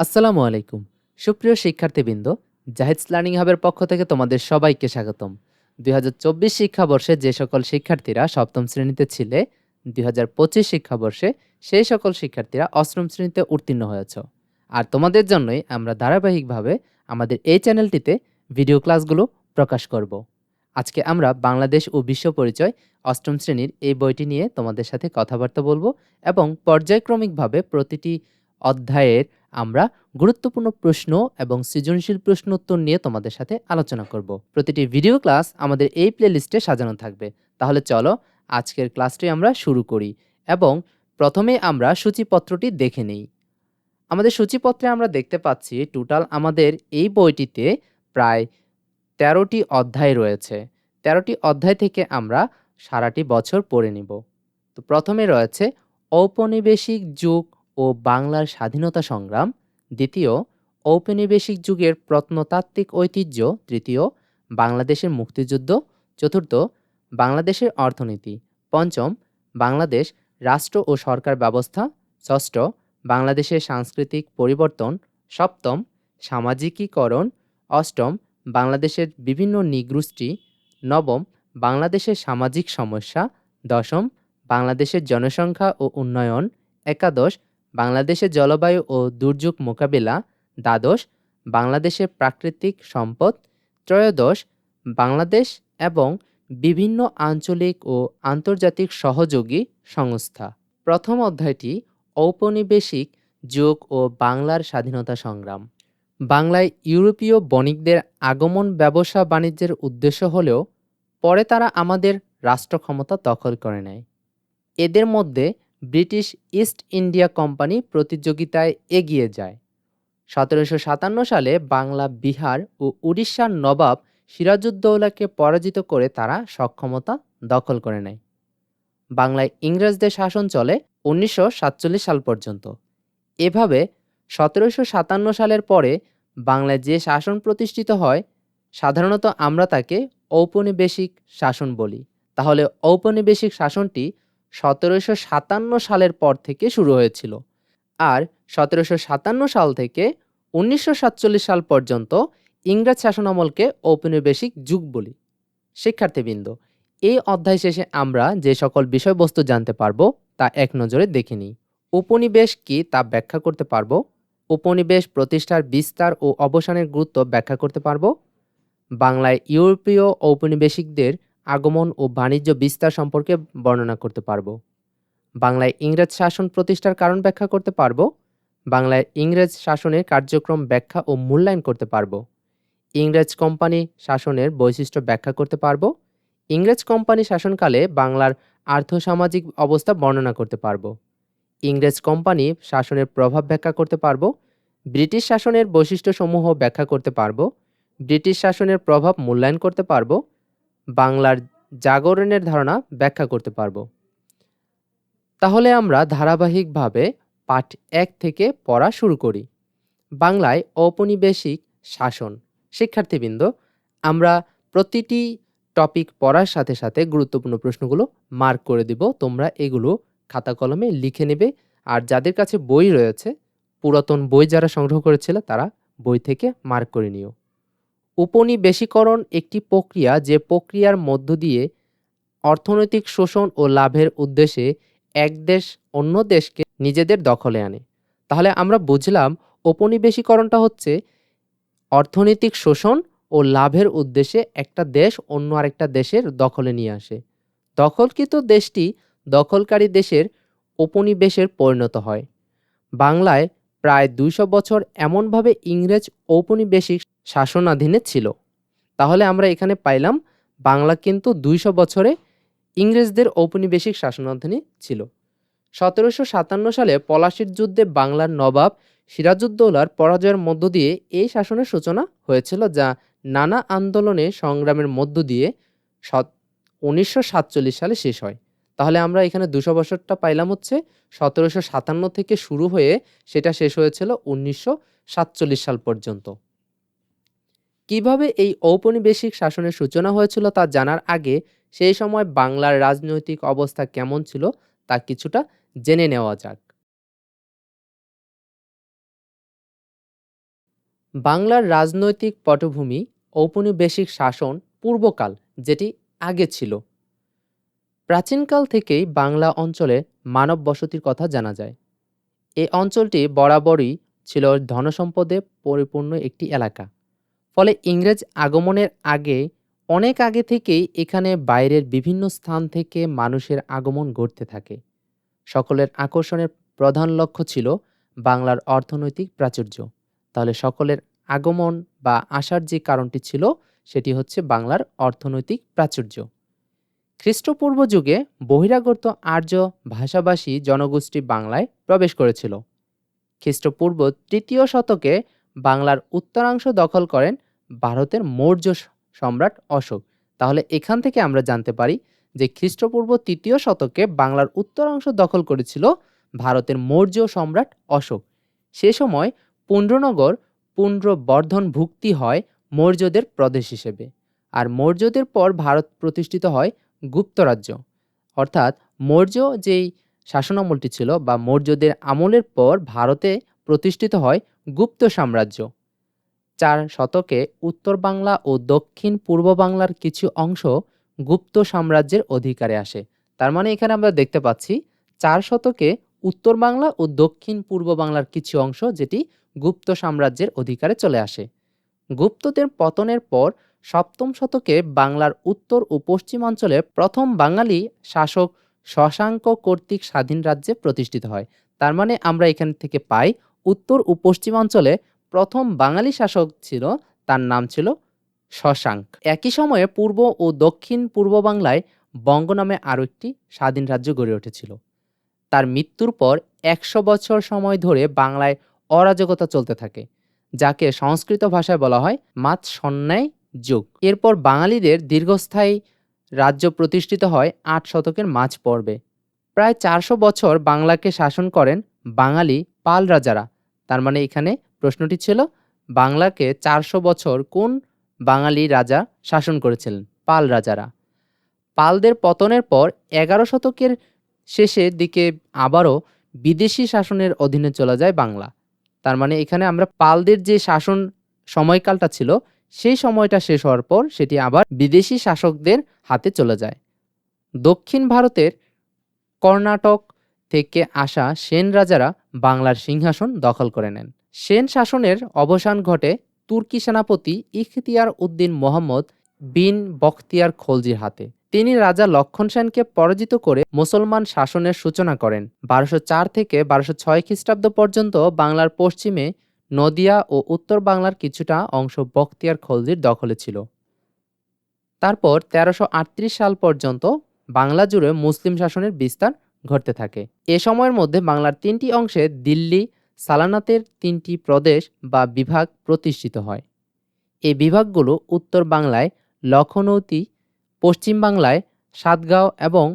আসসালামু আলাইকুম। সুপ্রিয় শিক্ষার্থীবৃন্দ জাহিদস লার্নিং হাবের পক্ষ থেকে তোমাদের সবাইকে স্বাগতম। দুই হাজার চব্বিশ শিক্ষাবর্ষে যে সকল শিক্ষার্থীরা সপ্তম শ্রেণীতে ছিলে, দুই হাজার পঁচিশ শিক্ষাবর্ষে সেই সকল শিক্ষার্থীরা অষ্টম শ্রেণীতে উত্তীর্ণ হয়েছ। আর তোমাদের জন্যই আমরা ধারাবাহিকভাবে আমাদের এই চ্যানেলটিতে ভিডিও ক্লাসগুলো প্রকাশ করব। আজকে আমরা বাংলাদেশ ও বিশ্ব পরিচয় অষ্টম শ্রেণির এই বইটি নিয়ে তোমাদের সাথে কথাবার্তা বলব এবং পর্যায়ক্রমিকভাবে প্রতিটি অধ্যায়ের আমরা গুরুত্বপূর্ণ প্রশ্ন এবং সৃজনশীল প্রশ্ন উত্তর নিয়ে তোমাদের সাথে আলোচনা করব। প্রতিটি ভিডিও ক্লাস আমাদের এই প্লেলিস্টে সাজানো থাকবে। তাহলে চলো, আজকের ক্লাসটি আমরা শুরু করি এবং প্রথমে আমরা সূচিপত্রটি দেখে নেই। আমাদের সূচিপত্রে আমরা দেখতে পাচ্ছি টোটাল আমাদের এই বইটিতে প্রায় তেরোটি অধ্যায় রয়েছে। তেরোটি অধ্যায় থেকে আমরা সারাটি বছর পড়ে নিব। তো প্রথমে রয়েছে ঔপনিবেশিক যুগ ও বাংলার স্বাধীনতা সংগ্রাম, দ্বিতীয় ঔপনিবেশিক যুগের প্রত্নতাত্ত্বিক ঐতিহ্য, তৃতীয় বাংলাদেশের মুক্তিযুদ্ধ, চতুর্থ বাংলাদেশের অর্থনীতি, পঞ্চম বাংলাদেশ রাষ্ট্র ও সরকার ব্যবস্থা, ষষ্ঠ বাংলাদেশের সাংস্কৃতিক পরিবর্তন, সপ্তম সামাজিকীকরণ, অষ্টম বাংলাদেশের বিভিন্ন নিগোষ্ঠী, নবম বাংলাদেশের সামাজিক সমস্যা, দশম বাংলাদেশের জনসংখ্যা ও উন্নয়ন, একাদশ বাংলাদেশের জলবায়ু ও দুর্যোগ মোকাবিলা, দ্বাদশ, বাংলাদেশের প্রাকৃতিক সম্পদ, ত্রয়োদশ, বাংলাদেশ এবং বিভিন্ন আঞ্চলিক ও আন্তর্জাতিক সহযোগী সংস্থা। প্রথম অধ্যায়টি ঔপনিবেশিক যুগ ও বাংলার স্বাধীনতা সংগ্রাম। বাংলায় ইউরোপীয় বণিকদের আগমন ব্যবসা বাণিজ্যের উদ্দেশ্য হলেও পরে তারা আমাদের রাষ্ট্র ক্ষমতা দখল করে নেয়। এদের মধ্যে ব্রিটিশ ইস্ট ইন্ডিয়া কোম্পানি প্রতিযোগিতায় এগিয়ে যায়। সতেরোশো সাতান্ন সালে বাংলা, বিহার ও উড়িষ্যার নবাব সিরাজউদ্দৌলাকে পরাজিত করে তারা সক্ষমতা দখল করে নেয়। বাংলায় ইংরেজদের শাসন চলে উনিশশো সাতচল্লিশ সাল পর্যন্ত। এভাবে সতেরোশো সাতান্ন সালের পরে বাংলায় যে শাসন প্রতিষ্ঠিত হয়, সাধারণত আমরা তাকে ঔপনিবেশিক শাসন বলি। তাহলে ঔপনিবেশিক শাসনটি সতেরোশো সাতান্ন সালের পর থেকে শুরু হয়েছিল। আর সতেরোশো সাতান্ন সাল থেকে উনিশশো সাতচল্লিশ সাল পর্যন্ত ইংরেজ শাসনামলকে ঔপনিবেশিক যুগ বলি। শিক্ষার্থীবৃন্দ, এই অধ্যায় শেষে আমরা যে সকল বিষয়বস্তু জানতে পারব তা এক নজরে দেখে নিই। উপনিবেশ কি তা ব্যাখ্যা করতে পারব? উপনিবেশ প্রতিষ্ঠার বিস্তার ও অবসানের গুরুত্ব ব্যাখ্যা করতে পারব? বাংলায় ইউরোপীয় ঔপনিবেশিকদের আগমন ও বাণিজ্য বিস্তার সম্পর্কে বর্ণনা করতে পারব। বাংলায় ইংরেজ শাসন প্রতিষ্ঠার কারণ ব্যাখ্যা করতে পারব। বাংলায় ইংরেজ শাসনের কার্যক্রম ব্যাখ্যা ও মূল্যায়ন করতে পারব। ইংরেজ কোম্পানি শাসনের বৈশিষ্ট্য ব্যাখ্যা করতে পারব। ইংরেজ কোম্পানি শাসনকালে বাংলার আর্থসামাজিক অবস্থা বর্ণনা করতে পারব। ইংরেজ কোম্পানি শাসনের প্রভাব ব্যাখ্যা করতে পারব। ব্রিটিশ শাসনের বৈশিষ্ট্যসমূহ ব্যাখ্যা করতে পারব। ব্রিটিশ শাসনের প্রভাব মূল্যায়ন করতে পারব। বাংলার জাগরণের ধারণা ব্যাখ্যা করতে পারব। তাহলে আমরা ধারাবাহিকভাবে পাঠ এক থেকে পড়া শুরু করি। বাংলায় ঔপনিবেশিক শাসন। শিক্ষার্থীবৃন্দ, আমরা প্রতিটি টপিক পড়ার সাথে সাথে গুরুত্বপূর্ণ প্রশ্নগুলো মার্ক করে দিব। তোমরা এগুলো খাতা কলমে লিখে নেবে। আর যাদের কাছে বই রয়েছে, পুরাতন বই যারা সংগ্রহ করেছিল, তারা বই থেকে মার্ক করে নিও। উপনিবেশীকরণ একটি প্রক্রিয়া যে প্রক্রিয়ার মধ্য দিয়ে অর্থনৈতিক শোষণ ও লাভের উদ্দেশ্যে এক দেশ অন্য দেশকে নিজেদের দখলে আনে। তাহলে আমরা বুঝলাম ঔপনিবেশীকরণটা হচ্ছে অর্থনৈতিক শোষণ ও লাভের উদ্দেশ্যে একটা দেশ অন্য আরেকটা দেশের দখলে নিয়ে আসে। দখলকৃত দেশটি দখলকারী দেশের উপনিবেশের পরিণত হয়। বাংলায় প্রায় দুইশো বছর এমনভাবে ইংরেজ ঔপনিবেশিক শাসনাধীনে ছিল। তাহলে আমরা এখানে পাইলাম, বাংলা কিন্তু দুইশো বছরে ইংরেজদের ঔপনিবেশিক শাসনাধীনে ছিল। সতেরোশো সাতান্ন সালে পলাশির যুদ্ধে বাংলার নবাব সিরাজউদ্দৌলার পরাজয়ের মধ্য দিয়ে এই শাসনের সূচনা হয়েছিল, যা নানা আন্দোলনে সংগ্রামের মধ্য দিয়ে উনিশশো সাতচল্লিশ সালে শেষ হয়। তাহলে আমরা এখানে দুশো বছরটা পাইলাম হচ্ছে সতেরোশো সাতান্ন থেকে শুরু হয়ে সেটা শেষ হয়েছিল উনিশশো সাতচল্লিশ সাল পর্যন্ত। কীভাবে এই ঔপনিবেশিক শাসনের সূচনা হয়েছিল তা জানার আগে সেই সময় বাংলার রাজনৈতিক অবস্থা কেমন ছিল তা কিছুটা জেনে নেওয়া যাক। বাংলার রাজনৈতিক পটভূমি ঔপনিবেশিক শাসন পূর্বকাল, যেটি আগে ছিল। প্রাচীনকাল থেকেই বাংলা অঞ্চলে মানব বসতির কথা জানা যায়। এই অঞ্চলটি বরাবরই ছিল ধনসম্পদে পরিপূর্ণ একটি এলাকা। ফলে ইংরেজ আগমনের আগে, অনেক আগে থেকেই এখানে বাইরের বিভিন্ন স্থান থেকে মানুষের আগমন ঘটতে থাকে। সকলের আকর্ষণের প্রধান লক্ষ্য ছিল বাংলার অর্থনৈতিক প্রাচুর্য। তাহলে সকলের আগমন বা আসার যে কারণটি ছিল, সেটি হচ্ছে বাংলার অর্থনৈতিক প্রাচুর্য। খ্রিস্টপূর্ব যুগে বহিরাগত আর্য ভাষাভাষী জনগোষ্ঠী বাংলায় প্রবেশ করেছিল। খ্রিস্টপূর্ব তৃতীয় শতকে বাংলার উত্তরাংশ দখল করেন ভারতের মৌর্য সম্রাট অশোক। তাহলে এখান থেকে আমরা জানতে পারি যে খ্রিস্টপূর্ব তৃতীয় শতকে বাংলার উত্তরাংশ দখল করেছিল ভারতের মৌর্য সম্রাট অশোক। সে সময় পুণ্ড্রনগর পুণ্ড্রবর্ধন ভুক্তি হয় মৌর্যদের প্রদেশ হিসেবে। আর মৌর্যদের পর ভারত প্রতিষ্ঠিত হয় গুপ্ত রাজ্য। অর্থাৎ মৌর্য যেই শাসনামলটি ছিল বা মৌর্যদের আমলের পর ভারতে প্রতিষ্ঠিত হয় গুপ্ত সাম্রাজ্য। চার শতকে উত্তর বাংলা ও দক্ষিণ পূর্ব বাংলার কিছু অংশ গুপ্ত সাম্রাজ্যের অধিকারে আসে। তার মানে এখানে আমরা দেখতে পাচ্ছি চার শতকে উত্তর বাংলা ও দক্ষিণ পূর্ব বাংলার কিছু অংশ যেটি গুপ্ত সাম্রাজ্যের অধিকারে চলে আসে। গুপ্তদের পতনের পর সপ্তম শতকে বাংলার উত্তর ও পশ্চিমাঞ্চলে প্রথম বাঙালি শাসক শশাঙ্ক কর্তৃক স্বাধীন রাজ্যে প্রতিষ্ঠিত হয়। তার মানে আমরা এখান থেকে পাই, উত্তর ও পশ্চিমাঞ্চলে প্রথম বাঙালি শাসক ছিল, তার নাম ছিল শশাঙ্ক। একই সময়ে পূর্ব ও দক্ষিণ পূর্ব বাংলায় বঙ্গ নামে আরও একটি স্বাধীন রাজ্য গড়ে উঠেছিল। তার মৃত্যুর পর একশো বছর সময় ধরে বাংলায় অরাজকতা চলতে থাকে, যাকে সংস্কৃত ভাষায় বলা হয় মাত সন্ন্যায় যুগ। এরপর বাঙালিদের দীর্ঘস্থায়ী রাজ্য প্রতিষ্ঠিত হয় আট শতকের মাঝ পর্বে। প্রায় চারশো বছর বাংলাকে শাসন করেন বাঙালি পাল রাজারা। তার মানে এখানে প্রশ্নটি ছিল, বাংলাকে চারশো বছর কোন বাঙালি রাজা শাসন করেছিলেন, পাল রাজারা? পালদের পতনের পর এগারো শতকের শেষের দিকে আবারও বিদেশি শাসনের অধীনে চলে যায় বাংলা। তার মানে এখানে আমরা পালদের যে শাসন সময়কালটা ছিল সেই সময়টা শেষ হওয়ার পর সেটি আবার বিদেশি শাসকদের হাতে চলে যায়। দক্ষিণ ভারতের কর্ণাটক থেকে আসা সেন রাজারা বাংলার সিংহাসন দখল করে নেন। সেন শাসনের অবসান ঘটে তুর্কি সেনাপতি ইখতিয়ার উদ্দিন মোহাম্মদ বিন বখতিয়ার খলজির হাতে। তিনি রাজা লক্ষণ সেনকে পরাজিত করে মুসলমান শাসনের সূচনা করেন। বারোশো চার থেকে বারোশো ছয় খ্রিস্টাব্দ পর্যন্ত বাংলার পশ্চিমে নদিয়া ও উত্তর বাংলার কিছুটা অংশ বখতিয়ার খলজির দখলে ছিল। তারপর তেরোশো সাল পর্যন্ত বাংলা জুড়ে মুসলিম শাসনের বিস্তার ঘটতে থাকে। এ সময়ের মধ্যে বাংলার তিনটি অংশে দিল্লি, সালানাতের তিনটি প্রদেশ বা বিভাগ প্রতিষ্ঠিত হয়। এই বিভাগগুলো উত্তর বাংলায় লখনৌতি পশ্চিম বাংলায় সাতগাঁও এবং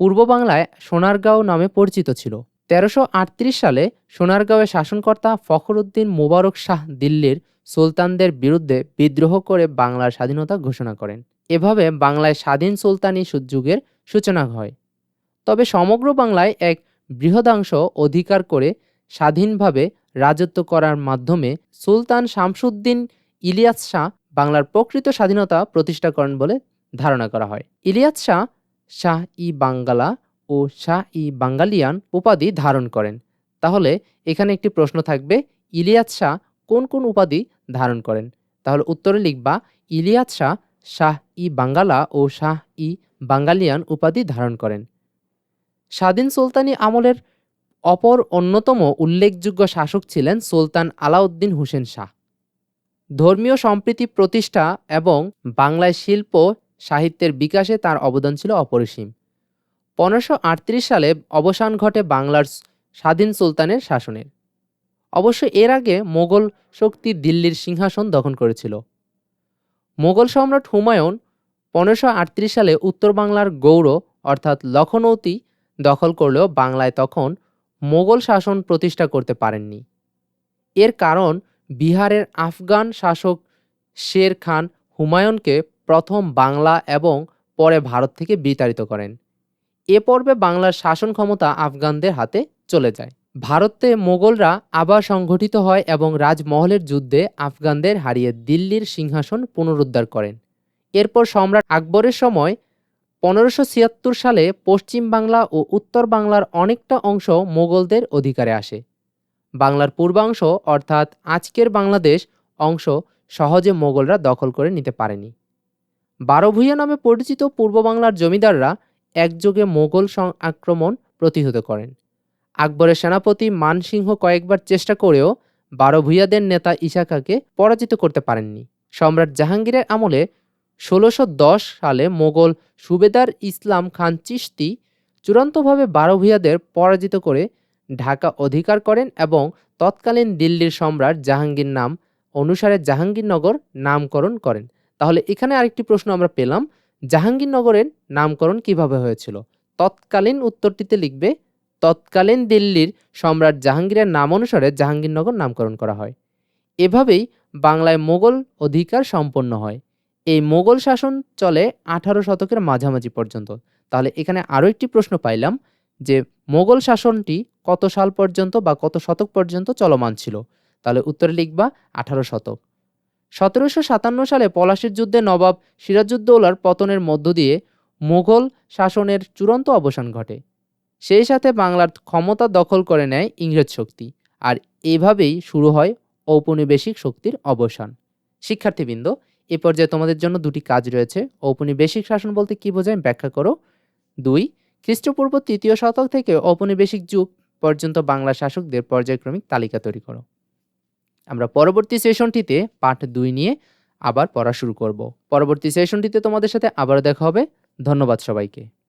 পূর্ব বাংলায় সোনারগাঁও নামে পরিচিত ছিল। তেরোশো সালে সোনারগাঁওয়ের শাসনকর্তা ফখরুদ্দিন মোবারক শাহ দিল্লির সুলতানদের বিরুদ্ধে বিদ্রোহ করে বাংলার স্বাধীনতা ঘোষণা করেন। এভাবে বাংলায় স্বাধীন সুলতানি সু- যুগের সূচনা হয়। তবে সমগ্র বাংলায় এক বৃহদাংশ অধিকার করে স্বাধীনভাবে রাজত্ব করার মাধ্যমে সুলতান শামসুদ্দিন ইলিয়াস শাহ বাংলার প্রকৃত স্বাধীনতা প্রতিষ্ঠা করেন বলে ধারণা করা হয়। ইলিয়াস শাহ শাহ ই বাঙ্গালা ও শাহ ই বাঙ্গালিয়ান উপাধি ধারণ করেন। তাহলে এখানে একটি প্রশ্ন থাকবে, ইলিয়াস শাহ কোন কোন উপাধি ধারণ করেন? তাহলে উত্তরে লিখবা, ইলিয়াস শাহ শাহ ই বাঙ্গালা ও শাহ ই বাঙ্গালিয়ান উপাধি ধারণ করেন। স্বাধীন সুলতানি আমলের অপর অন্যতম উল্লেখযোগ্য শাসক ছিলেন সুলতান আলাউদ্দিন হোসেন শাহ। ধর্মীয় সম্প্রীতি প্রতিষ্ঠা এবং বাংলায় শিল্প সাহিত্যের বিকাশে তার অবদান ছিল অপরিসীম। পনেরোশো সালে অবসান ঘটে বাংলার স্বাধীন সুলতানের শাসনের অবশ্য এর আগে মোগল শক্তি দিল্লির সিংহাসন দখল করেছিল। মোগল সম্রাট হুমায়ুন পনেরোশো সালে উত্তর বাংলার গৌড়, অর্থাৎ লখনৌতি, দখল করলেও বাংলায় তখন মোগল শাসন প্রতিষ্ঠা করতে পারেননি। এর কারণ বিহারের আফগান শাসক শের খান হুমায়ুনকে প্রথম বাংলা এবং পরে ভারত থেকে বিতাড়িত করেন। এ পর্বে বাংলার শাসন ক্ষমতা আফগানদের হাতে চলে যায়। ভারতে মোগলরা আবার সংগঠিত হয় এবং রাজমহলের যুদ্ধে আফগানদের হারিয়ে দিল্লির সিংহাসন পুনরুদ্ধার করেন। এরপর সম্রাট আকবরের সময় পনেরোশো ছিয়াত্তর সালে পশ্চিম বাংলা ও উত্তর বাংলার অনেকটা অংশ মোগলদের অধিকারে আসে। বাংলার পূর্বাংশ অর্থাৎ আজকের বাংলাদেশ অংশ সহজে মোগলরা দখল করে নিতে পারেনি। বারোভূঁইয়া নামে পরিচিত পূর্ব বাংলার জমিদাররা একযোগে মোগল আক্রমণ প্রতিহত করেন। আকবরের সেনাপতি মানসিংহ কয়েকবার চেষ্টা করেও বারো ভূঁইয়াদের নেতা ইশাকাকে পরাজিত করতে পারেননি। সম্রাট জাহাঙ্গীরের আমলে ষোলোশো সালে মোগল সুবেদার ইসলাম খান চিশতি চূড়ান্তভাবে বারো ভূঁইয়াদের পরাজিত করে ঢাকা অধিকার করেন এবং তৎকালীন দিল্লির সম্রাট জাহাঙ্গীর নাম অনুসারে জাহাঙ্গীরনগর নামকরণ করেন। তাহলে এখানে আরেকটি প্রশ্ন আমরা পেলাম জাহাঙ্গীরনগরের নামকরণ কীভাবে হয়েছিল? তৎকালীন উত্তরটিতে লিখবে, তৎকালীন দিল্লির সম্রাট জাহাঙ্গীরের নাম অনুসারে জাহাঙ্গীরনগর নামকরণ করা হয়। এভাবেই বাংলায় মোগল অধিকার সম্পন্ন হয়। এই মোগল শাসন চলে আঠারো শতকের মাঝামাঝি পর্যন্ত। তাহলে এখানে আরও একটি প্রশ্ন পাইলাম যে, মোগল শাসনটি কত সাল পর্যন্ত বা কত শতক পর্যন্ত চলমান ছিল? তাহলে উত্তরে লিখবা, আঠারো শতক। সতেরোশো সাতান্ন সালে পলাশির যুদ্ধে নবাব সিরাজউদ্দৌলার পতনের মধ্য দিয়ে মুঘল শাসনের চূড়ান্ত অবসান ঘটে। সেই সাথে বাংলার ক্ষমতা দখল করে নেয় ইংরেজ শক্তি আর এভাবেই শুরু হয় ঔপনিবেশিক শক্তির অবসান। শিক্ষার্থীবৃন্দ, এ পর্যায়ে তোমাদের জন্য দুটি কাজ রয়েছে। ঔপনিবেশিক শাসন বলতে কি বোঝায় ব্যাখ্যা করো। দুই, খ্রিস্টপূর্ব তৃতীয় শতক থেকে ঔপনিবেশিক যুগ পর্যন্ত বাংলা শাসকদের পর্যায়ক্রমিক তালিকা তৈরি করো। আমরা পরবর্তী সেশনটিতে পাঠ দুই নিয়ে আবার পড়া শুরু করব। পরবর্তী সেশনটিতে তোমাদের সাথে আবার দেখা হবে। ধন্যবাদ সবাইকে।